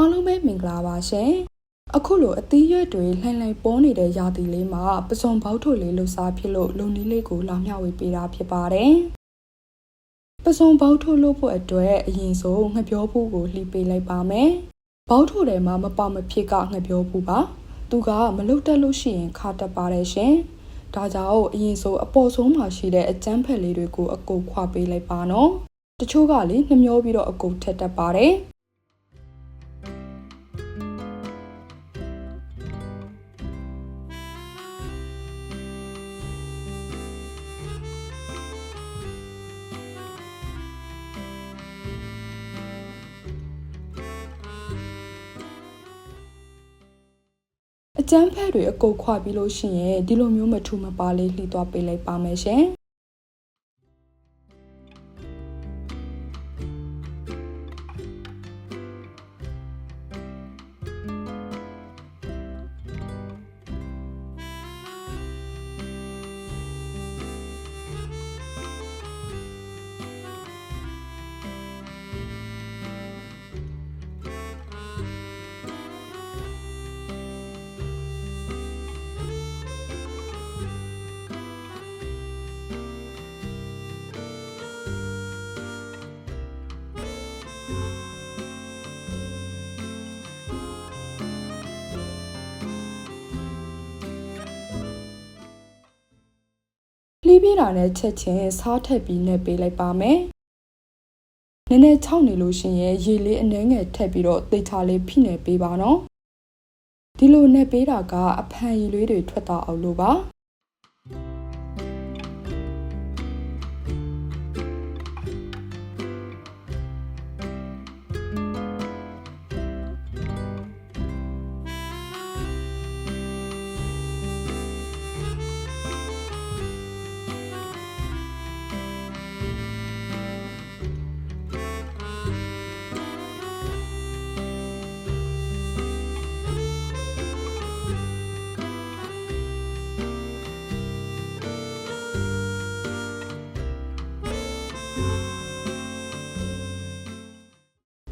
အားလုံးပဲမင်္ဂလာပါရှင်အခုလိုအသီးရွက်တွေလှိုင်လှိုင်ပေါ်နေတဲ့ရာသီလေးမှာပစုံပေါက်ထုတ်လေးလှူစားဖြစ်လို့လုံနီးလေးကိုလာမျှဝေပေးတာဖြစ်ပါတယ်ပစုံပေါက်ထုတ်လို့ဖို့အတွက်အရင်ဆုံးငှက်ပြောဘူးကိုလှီပေးလိုက်ပါမယ်ပေါက်ထုတ်ထဲမှာမပေါမဖြစ်ကငှက်ပြောဘူးပါသူကမလုတ်တက်လို့ရှိရင်ခါတက်ပါတယ်ရှင်ဒါကြောင့်အရင်ဆုံးအပေါ်ဆုံးမှာရှိတဲ့အကျန်းဖက်လေးတွေကိုအကုတ်ခွာပေးလိုက်ပါနော်တချို့ကလေနှမျောပြီးတော့အကုတ်ထက်တက်ပါတယ် အကျန်းဖက်တွေအကုတ်ခွာပြီးလို့ရှိရင်ဒီလိုမျိုးမထူမပါလေးလှီသွားပေးလိုက်ပါမယ်ရှင် လှီးပြတာနဲ့ချက်ချင်းစားထက်ပြီးနှက်ပေးလိုက်ပါမယ်နည်းနည်းချောက်နေလို့ရှိရင်ရေလေးအနှဲငယ်ထက်ပြီးတော့သေချာလေးဖိနေပေးပါနော်ဒီလိုနှက်ပေးတာကအဖန်ရည်လေးတွေထွက်သွားအောင်လို့ပါ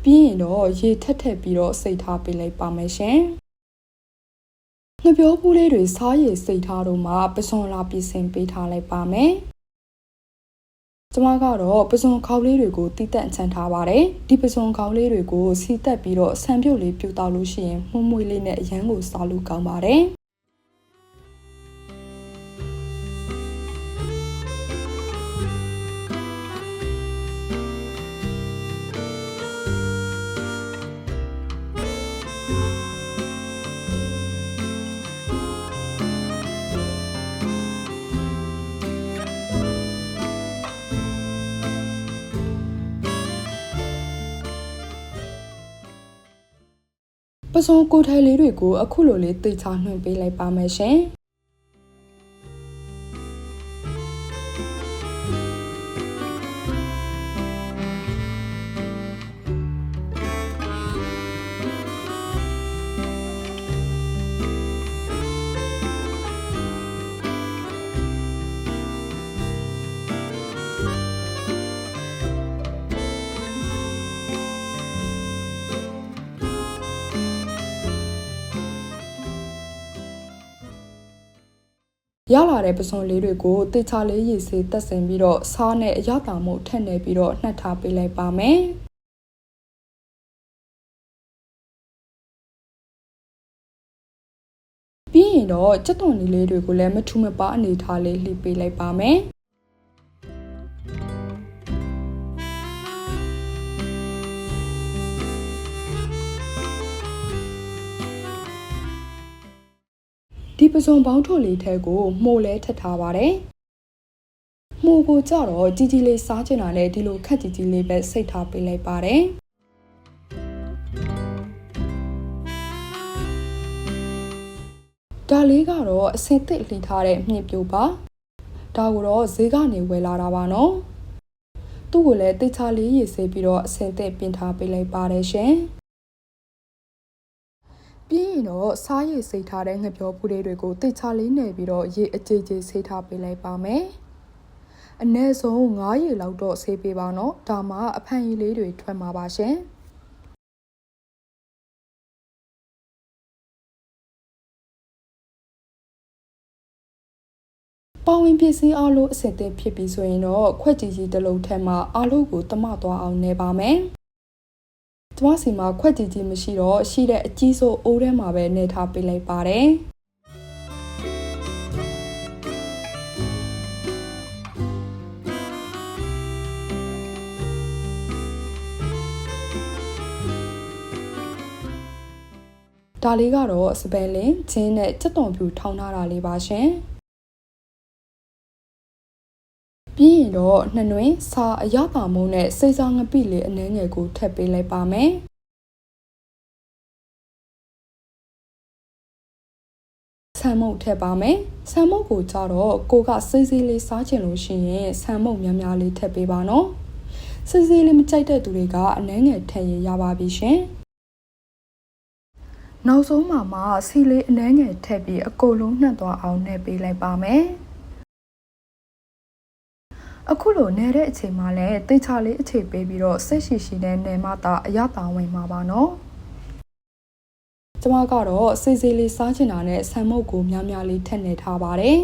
ပြီးရင်တော့ရေထက်ထက်ပြီးတော့စိတ်ထားပေးလိုက်ပါမယ်ရှင်။ငပြောပူးလေးတွေစားရည်စိတ်ထားတော့မှပစွန်လာပြင်ဆင်ပေးထားလိုက်ပါမယ်။ကျမကတော့ပစွန်ခေါက်လေးတွေကိုတိတက်ချန်ထားပါတယ်။ဒီပစွန်ခေါက်လေးတွေကိုစီတက်ပြီးတော့ဆံပြုတ်လေးပြူတောက်လို့ရှိရင်မှုမွေးလေးနဲ့အရန်ကိုစားလို့ကောင်းပါတယ်။ ပစုံကိုထိုင်လေးတွေကိုအခုလိုလေးသိချနှွှင့်ပေးလိုက်ပါမယ်ရှင် ရလာတဲ့ပစုံလေးတွေကိုတေချာလေးရေစေးတက်ဆင်ပြီးတော့စားနဲ့အရသာမှုထက်နေပြီးတော့နှက်ထားပေးလိုက်ပါမယ်ပြီးရင်တော့စက်သွန်လေးလေးတွေကိုလည်းမထူမပအနေထားလေးလှီပေးလိုက်ပါမယ် ပစုံပေါင်းထုတ်လေးထဲကိုမှုလဲထက်ထားပါတယ်မှုကိုကြတော့ကြီးကြီးလေးစားချင်တာနဲ့ဒီလိုခက်ကြီးကြီးလေးပဲစိတ်ထားပေးလိုက်ပါတယ်ဒါလေးကတော့အစင်သစ်လှီထားတဲ့မြင့်ပြိုပါဒါကိုတော့ဈေးကနေဝယ်လာတာပါနော်သူ့ကိုလည်းတေချာလေးရေးဆေးပြီးတော့အစင်သစ်ပြင်ထားပေးလိုက်ပါတယ်ရှင် ပြီးရင်တော့စားရည်စိတ်ထားတဲ့ငပြောပူလေးတွေကိုတိတ်ချလေးနယ်ပြီးတော့ရေအကြေကြေစိတ်ထားပေးလိုက်ပါမယ်။အနည်းဆုံး9ရေလောက်တော့ဆေးပေးပါနော်။ဒါမှအဖန်ရည်လေးတွေထွက်မှာပါရှင်။ပါဝင်ပြည့်စည်အားလို့အဆင်သင့်ဖြစ်ပြီဆိုရင်တော့ခွက်ကြီးကြီးတစ်လုံးထက်မှအားလို့ကိုတမသွားအောင်နေပါမယ်။ ကျမစီမှာခွက်ကြီးကြီးမရှိတော့ရှိတဲ့အကြီးဆုံးအိုးထဲမှာပဲနေထားပေးလိုက်ပါတယ်။ဒါလေးကတော့စပယ်လင်ဂျင်းနဲ့စက်သွန်ဖြူထောင်းထားတာလေးပါရှင် ပြီးရင်တော့နှနွင်းစာအရသာမုံနဲ့စိတ်စားငပိလေးအနှဲငယ်ကိုထပ်ပေးလိုက်ပါမယ်ဆန်မုတ်ထည့်ပါမယ်ဆန်မုတ်ကိုကြတော့ကိုကစိတ်စေးလေးစားချင်လို့ရှိရင်ဆန်မုတ်များများလေးထည့်ပေးပါနော်စိတ်စေးလေးမကြိုက်တဲ့သူတွေကအနှဲငယ်ထည့်ရရပါပြီရှင်နောက်ဆုံးမှာမှစီလေးအနှဲငယ်ထည့်ပြီးအကုန်လုံးနှံ့သွားအောင်နှဲပေးလိုက်ပါမယ် အခုလိုနေတဲ့အချိန်မှာလည်းတိတ်ချလေးအခြေပေးပြီးတော့စိတ်ရှိရှိနဲ့နေမှသာအရသာဝင်မှာပါနော်ကျမကတော့စေးစေးလေးစားချင်တာနဲ့ဆန်မုတ်ကိုများများလေးထည့်နေထားပါတယ်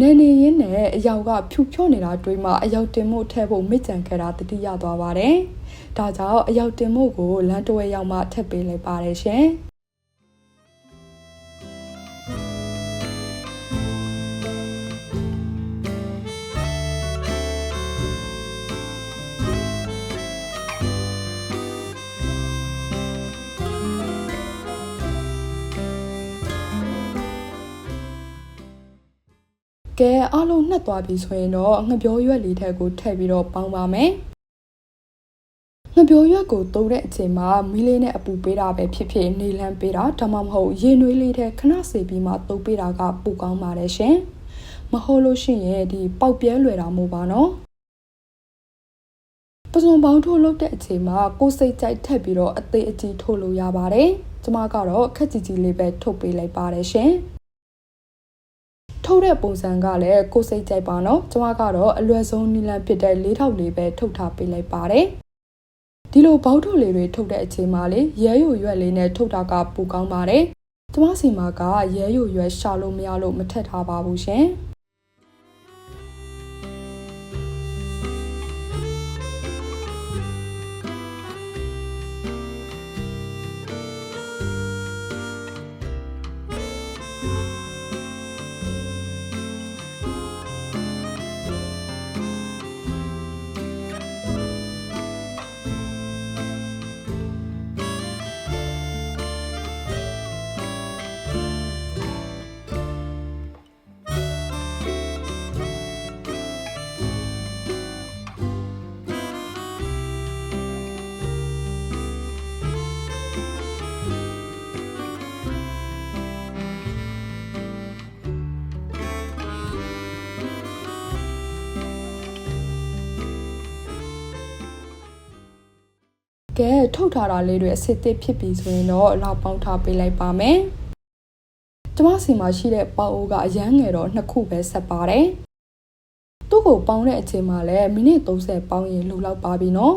နေနေရင်းနဲ့အယောက်ကဖြူဖြော့နေတာတွေးမှအယောက်တင်မှုထည့်ဖို့မစ်ကြံခဲ့တာတတိယသွားပါတယ်။ဒါကြောင့်အယောက်တင်မှုကိုလမ်းတွဲရောက်မှထည့်ပေးလိုက်ပါတယ်ရှင်။ ကဲအားလုံးနှက်သွားပြီဆိုရင်တော့ငပြောရွက်လေးထက်ကိုထည့်ပြီးတော့ပေါင်းပါမယ်ငပြောရွက်ကိုတုံးတဲ့အချိန်မှာမီးလေးနဲ့အပူပေးတာပဲဖြစ်ဖြစ်နေလန်းပေးတာဒါမှမဟုတ်ရေနွေးလေးထဲခဏစေပြီးမှတုံးပေးတာကပူကောင်းပါတယ်ရှင်မဟုတ်လို့ရှိရင်ဒီပေါက်ပြဲလွယ်တာမို့ပါနော်ပစုံပေါင်းထိုးလုပ်တဲ့အချိန်မှာကိုစိတ်ကြိုက်ထက်ပြီးတော့အသေးအကြီးထိုးလို့ရပါတယ်ကျမကတော့ခက်ကြီးကြီးလေးပဲထုတ်ပေးလိုက်ပါတယ်ရှင် ထုတ်တဲ့ပုံစံကလည်းကိုစိတ်ကြိုက်ပါနော်ကျွန်မကတော့အလွယ်ဆုံးနီလန်ဖြစ်တဲ့၄ထောက်လေးပဲထုတ်ထားပေးလိုက်ပါတယ်ဒီလိုဘောက်ထုတ်လေးတွေထုတ်တဲ့အချိန်မှာလေရဲယိုရွက်လေးနဲ့ထုတ်တာကပူကောင်းပါတယ်ကျွန်မစီမှာကရဲယိုရွက်ရှာလို့မရလို့မထက်ထားပါဘူးရှင် ကဲထုတ်ထားတာလေးတွေအစစ်အသစ်ဖြစ်ပြီဆိုရင်တော့လောက်ပေါင်းထားပေးလိုက်ပါမယ်ကျမစီမှာရှိတဲ့ပေါအိုးကအရန်ငယ်တော့နှစ်ခုပဲဆက်ပါတယ်သူ့ကိုပေါင်းတဲ့အချိန်မှာလည်းမိနစ်30ပေါင်းရင်လုံလောက်ပါပြီနော်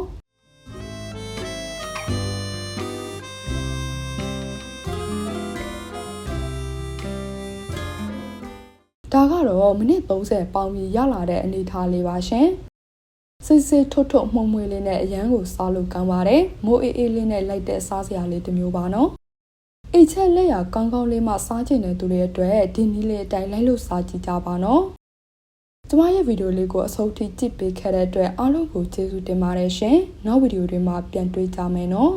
ဒါကတော့မိနစ်30ပေါင်းပြီးရလာတဲ့အနေအထားလေးပါရှင် စစ်စစ်ထွတ်ထွတ်မှုံမွေလေးနဲ့အရန်ကိုစားလို့ကောင်းပါတယ်မိုးအေးအေးလေးနဲ့လိုက်တဲ့စားစရာလေးတစ်မျိုးပါနော်အိတ်ချက်လက်ရကောင်းကောင်းလေးမှစားချင်တဲ့သူတွေအတွက်ဒီနည်းလေးအတိုင်းလိုက်လို့စားကြည့်ကြပါနော်ကျမရဲ့ဗီဒီယိုလေးကိုအဆုံးထိကြည့်ပေးခဲ့တဲ့အတွက်အားလုံးကိုကျေးဇူးတင်ပါတယ်ရှင်နောက်ဗီဒီယိုတွေမှာပြန်တွေ့ကြမယ်နော်